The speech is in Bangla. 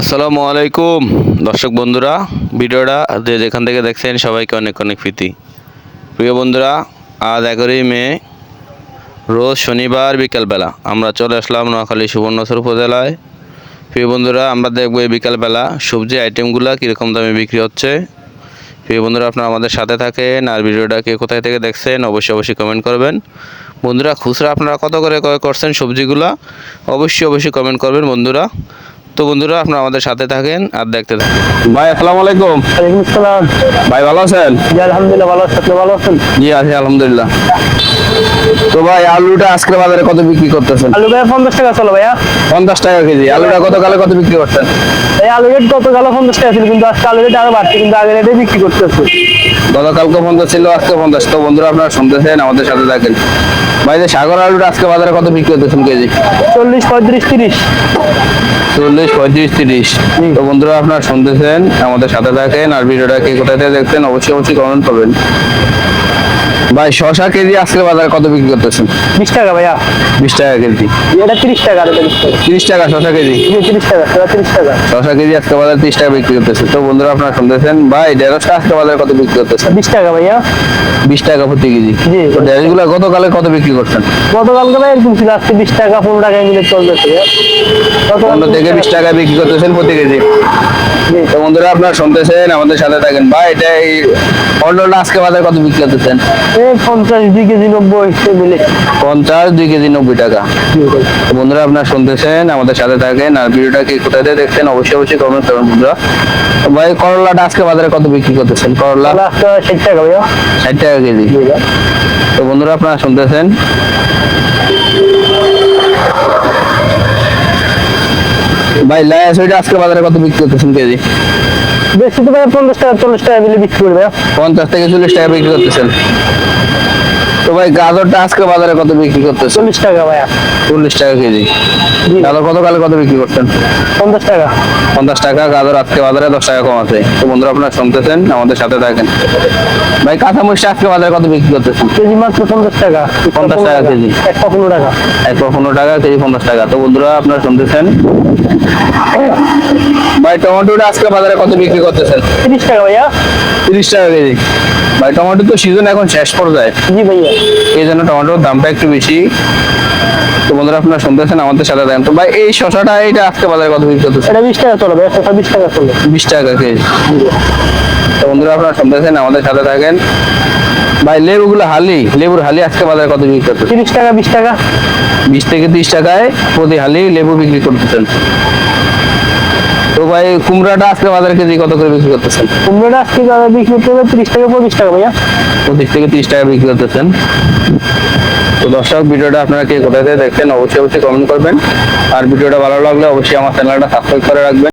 আসসালামু আলাইকুম। দর্শক বন্ধুরা, ভিডিওটা যে যেখান থেকে দেখছেন সবাইকে অনেক অনেক প্রীতি। প্রিয় বন্ধুরা, আজ এগারোই মে, রোজ শনিবার বিকেলবেলা। আমরা চলে আসলাম নোয়াখালী সুবর্ণচর উপজেলায়। প্রিয় বন্ধুরা, আমরা দেখব এই বিকেলবেলা সবজি আইটেমগুলো কীরকম দামে বিক্রি হচ্ছে। প্রিয় বন্ধুরা, আপনারা আমাদের সাথে থাকেন আর ভিডিওটা কে কোথায় থেকে দেখছেন অবশ্যই অবশ্যই কমেন্ট করবেন। বন্ধুরা, খুচরা আপনারা কত করে ক্রয় করছেন সবজিগুলা? অবশ্যই অবশ্যই কমেন্ট করবেন বন্ধুরা। তো বন্ধুরা আপনারা আমাদের সাথে থাকেন আর দেখতে থাকেন। ভাই আসসালামু আলাইকুম। ওয়ালাইকুম আসসালাম। ভাই ভালো আছেন? জি আলহামদুলিল্লাহ ভালো আছি। আপনি ভালো আছেন? জি আছি আলহামদুলিল্লাহ। তো ভাই আলুটা আজকে বাজারে কত বিক্রি করতেছেন? আলু ভাইয়া পঞ্চাশ টাকা চলো ভাইয়া। পঞ্চাশ টাকা কেজি। আলুটা গতকালে কত বিক্রি করছেন এই আলু রেট গতকাল পঞ্চাশ টাকা ছিল কিন্তু আজকে আলু রেট আরও বাড়ছে কিন্তু আগে রেটে বিক্রি করতেছে। গতকালকে বন্ধ ছিল আজকে পঞ্চাশ তো বন্ধুরা আপনারা শুনতেছেন আমাদের সাথে থাকেন। ভাই যে সাগর আলুটা আজকে বাজারে কত বিক্রি করতেছেন কেজি চল্লিশ পঁয়ত্রিশ তিরিশ। চল্লিশ পঁয়ত্রিশ তিরিশ। তো বন্ধুরা আপনারা শুনতেছেন আমাদের সাথে থাকেন আর ভিডিওটা কে কোথায় থেকে দেখছেন অবশ্যই অবশ্যই কমেন্ট করবেন। ভাই শশা কেজি আজকে বাজারে কত বিক্রি করতেছেন? বিশ টাকা ভাইয়া। বিশ টাকা কেজি। এটা তিরিশ টাকা তিরিশ টাকা। শশা কেজি? তিরিশ টাকা তিরিশ টাকা। শশা কেজি আজকে বাজারে তিরিশ টাকা বিক্রি করতেছে। তো বন্ধুরা আপনারা শুনতেছেন ভাই ঢেঁড়সটা আজকে বাজারে কত বিক্রি করতেছেন বিশ টাকা ভাইয়া। বিশ টাকা প্রতি কেজি। তো ঢেঁড়সগুলো গতকালে কত বিক্রি করছেন? গতকালকে ভাই এরকম ছিল আজকে বিশ টাকা পনেরো টাকা মিলে চলতেছে পনেরো থেকে বিশ টাকা বিক্রি করতেছেন প্রতি কেজি। বন্ধুরা আপনারা শুনতেছেন আমাদের সাথে থাকেন ভাই এটা এই অন্ডলটা আজকে বাজারে কত বিক্রি করতেছেন পঞ্চাশ দুই কেজি নব্বই মিলে। পঞ্চাশ দুই কেজি নব্বই টাকা। বন্ধুরা আপনারা শুনতেছেন আমাদের সাথে থাকেন আর ভিডিওটা কি থেকে দেখছেন অবশ্যই অবশ্যই কমেন্ট করবেন বন্ধুরা। ভাই করলাটা আজকে বাজারে কত বিক্রি করতেছেন করলা? ষাট টাকা ভাইয়া। ষাট টাকা কেজি। তো বন্ধুরা আপনারা শুনতেছেন। ভাই লায়া সইটা আজকে বাজারে কত বিক্রি করতেছেন কেজি? বেশি তো ভাই পঞ্চাশ টাকা, চল্লিশ টাকা মিলে বিক্রি করবে পঞ্চাশ থেকে চল্লিশ টাকা বিক্রি করতেছেন। তো ভাই গাজরটা আজকে বাজারে কত বিক্রি করতেছেন? চল্লিশ টাকা ভাইয়া। চল্লিশ টাকা কেজি। গাজর কত কালে কত বিক্রি করতেন? পঞ্চাশ টাকা। পঞ্চাশ টাকা গাজর আজকে বাজারে দশ টাকা কম আছে তো বন্ধুরা আপনারা শুনতেছেন আমাদের সাথে থাকেন। ভাই কাঁচা মরিচ আজকে বাজারে কত বিক্রি করতেছেন? কেজি মাত্র পঞ্চাশ টাকা। 50 টাকা কেজি। একটা পনেরো টাকা। একশো পনেরো টাকা কেজি পঞ্চাশ টাকা। তো বন্ধুরা আপনারা শুনতেছেন? ভাই টমেটোটা আজকে বাজারে কত বিক্রি করতেছেন? তিরিশ টাকা ভাইয়া। তিরিশ টাকা কেজি। ভাই টমেটো তো সিজন এখন শেষ পর্যায়ে। জি ভাইয়া। এই জন্য টমেটোর দামটা একটু বেশি। তো বন্ধুরা আপনারা শুনতেছেন আমাদের সাথে থাকেন তো। ভাই এই শশাটা এইটা আজকে বাজারে কত বিক্রি করতেছে এটা বিশ টাকা চলো ভাইয়া শসা বিশ টাকা চলো। বিশ টাকা কেজি। তো বন্ধুরা আপনারা শুনতেছেন আমাদের সাথে থাকেন ভাই লেবুগুলো হালি লেবুর হালি আজকে বাজারে কত বিক্রি করতেছে তিরিশ টাকা বিশ টাকা। বিশ থেকে তিরিশ টাকায় প্রতি হালি লেবু বিক্রি করতেছেন। ভাই কুমড়াটা আজকে বাজারে কেজি কত করে বিক্রি করতেছেন? কুমড়োটা আজকে বাজারে বিক্রি করতে হবে তিরিশ টাকা পঁচিশ টাকা ভাইয়া। পঁচিশ থেকে ত্রিশ টাকা বিক্রি করতেছেন। তো দর্শক ভিডিওটা আপনারা কে কোথায় থেকে দেখছেন অবশ্যই অবশ্যই কমেন্ট করবেন। আর ভিডিওটা ভালো লাগলে অবশ্যই আমার চ্যানেলটা সাবস্ক্রাইব করে রাখবেন।